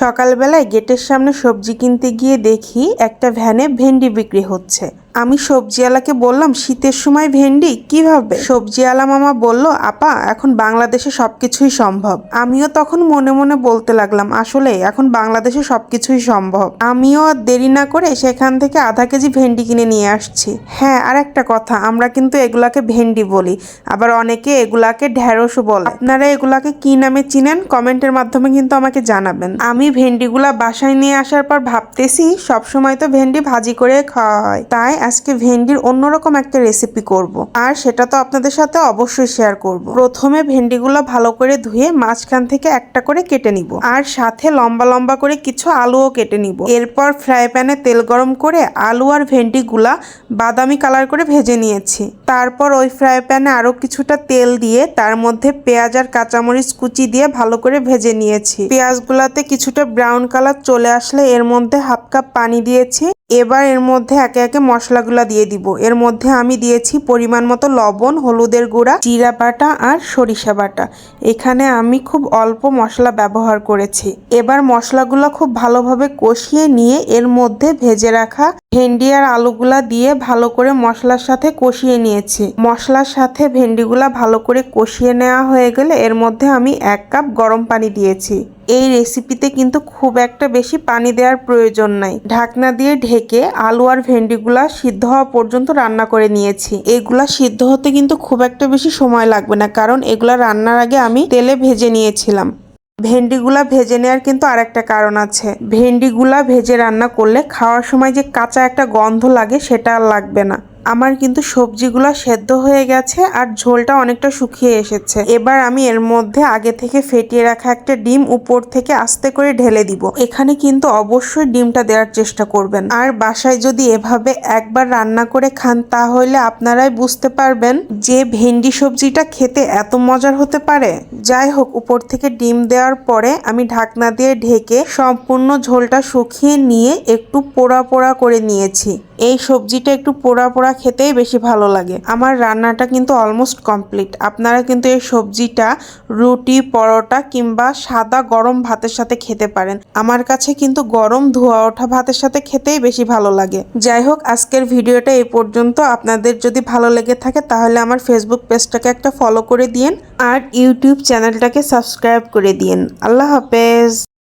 সকালবেলায় গেটের সামনে সবজি কিনতে গিয়ে দেখি একটা ভ্যানে ভেন্ডি বিক্রি হচ্ছে। আমি সবজিওয়ালাকে বললাম, শীতের সময় ভেন্ডি? কীভাবে সবজিওয়ালা মামা বলল, আপা, এখন বাংলাদেশে সবকিছুই সম্ভব। আমিও তখন মনে মনে বলতে লাগলাম, আসলে এখন বাংলাদেশে সবকিছুই সম্ভব। আমিও দেরি না করে সেখান থেকে আধা কেজি ভেন্ডি কিনে নিয়ে আসছি। হ্যাঁ আর একটা কথা, আমরা কিন্তু এগুলাকে ভেন্ডি বলি, আবার অনেকে এগুলাকে ঢেঁড়সও বলে। আপনারা এগুলাকে কি নামে চিনেন? কমেন্টের মাধ্যমে কিন্তু আমাকে জানাবেন। আমি ভেন্ডিগুলা বাসায় নিয়ে আসার পর ভাবতেছি সবসময় তো ভেন্ডি ভাজি করে খাওয়া হয় তাই আজকে ভেন্ডির অন্যরকম একটা রেসিপি করব। আর সেটা তো আপনাদের সাথে অবশ্যই শেয়ার করব। প্রথমে ভেন্ডিগুলো ভালো করে ধুয়ে মাঝখান থেকে একটা করে কেটে নিব। আর সাথে লম্বা লম্বা করে কিছু আলুও কেটে নিব। এরপর ফ্রাই প্যানে তেল গরম করে আলু আর ভেন্ডিগুলা বাদামি কালার করে ভেজে নিয়েছি। তারপর ওই ফ্রাই প্যানে আরও কিছুটা তেল দিয়ে তার মধ্যে পেঁয়াজ আর কাঁচামরিচ কুচি দিয়ে ভালো করে ভেজে নিয়েছি। পেঁয়াজগুলাতে কিছুটা ব্রাউন কালার চলে আসলে এর মধ্যে হাফ কাপ পানি দিয়েছি। এবার এর মধ্যে একে একে মশলাগুলা দিয়ে দিব। এর মধ্যে আমি দিয়েছি পরিমাণ মতো লবণ, হলুদের গুঁড়া, জিরা বাটা আর সরিষা বাটা। এখানে আমি খুব অল্প মশলা ব্যবহার করেছি। এবার মশলাগুলো খুব ভালোভাবে কষিয়ে নিয়ে এর মধ্যে ভেজে রাখা ভেন্ডি আর আলুগুলা দিয়ে ভালো করে মশলার সাথে কষিয়ে নিয়েছি। মশলার সাথে ভেন্ডিগুলা ভালো করে কষিয়ে নেওয়া হয়ে গেলে এর মধ্যে আমি এক কাপ গরম পানি দিয়েছি। এই রেসিপিতে কিন্তু খুব একটা বেশি পানি দেওয়ার প্রয়োজন নাই। ঢাকনা দিয়ে আলু আর ভেন্ডিগুলা সিদ্ধ হওয়া পর্যন্ত রান্না করে নিয়েছি। এগুলা সিদ্ধ হতে কিন্তু খুব একটা বেশি সময় লাগবে না, কারণ এগুলা রান্নার আগে আমি তেলে ভেজে নিয়েছিলাম। ভেন্ডিগুলা ভেজে নেওয়ার কিন্তু আরেকটা কারণ আছে। ভেন্ডিগুলা ভেজে রান্না করলে খাওয়ার সময় যে কাঁচা একটা গন্ধ লাগে সেটা আর লাগবে না। আমার কিন্তু সবজিগুলো সেদ্ধ হয়ে গেছে আর ঝোলটা অনেকটা শুকিয়ে এসেছে। এবার আমি এর মধ্যে আগে থেকে ফেটিয়ে রাখা একটা ডিম উপর থেকে আস্তে করে ঢেলে দিব। এখানে কিন্তু অবশ্যই ডিমটা দেওয়ার চেষ্টা করবেন। আর বাসায় যদি এভাবে একবার রান্না করে খান, তাহলে আপনারাই বুঝতে পারবেন যে ভেন্ডি সবজিটা খেতে এত মজার হতে পারে। যাই হোক, উপর থেকে ডিম দেওয়ার পরে আমি ঢাকনা দিয়ে ঢেকে সম্পূর্ণ ঝোলটা শুকিয়ে নিয়ে একটু পোড়া পোড়া করে নিয়েছি। এই সবজিটা একটু পোড়া পোড়া খেতেই বেশি ভালো লাগে। আমার রান্নাটা কিন্তু অলমোস্ট কমপ্লিট আপনারা কিন্তু এই সবজিটা রুটি, পরোটা কিংবা সাদা গরম ভাতের সাথে খেতে পারেন। আমার কাছে কিন্তু গরম ধোয়া ওঠা ভাতের সাথে খেতেই বেশি ভালো লাগে। যাই হোক, আজকের ভিডিওটা এই পর্যন্ত। আপনাদের যদি ভালো লেগে থাকে, তাহলে আমার ফেসবুক পেজটাকে একটা ফলো করে দিন আর ইউটিউব চ্যানেলটাকে সাবস্ক্রাইব করে দিন আল্লাহ হাফেজ।